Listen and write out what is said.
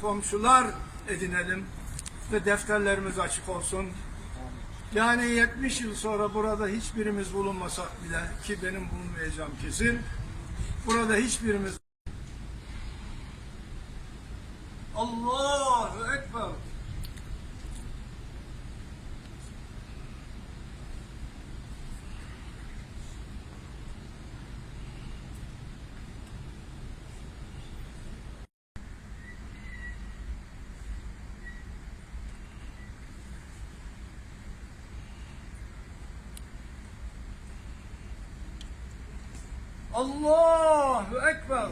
komşular edinelim ve defterlerimiz açık olsun. Yani 70 yıl sonra burada hiçbirimiz bulunmasak bile ki benim bulunmayacağım kesin. Burada hiçbirimiz Allahu Ekber. Allahu Ekber.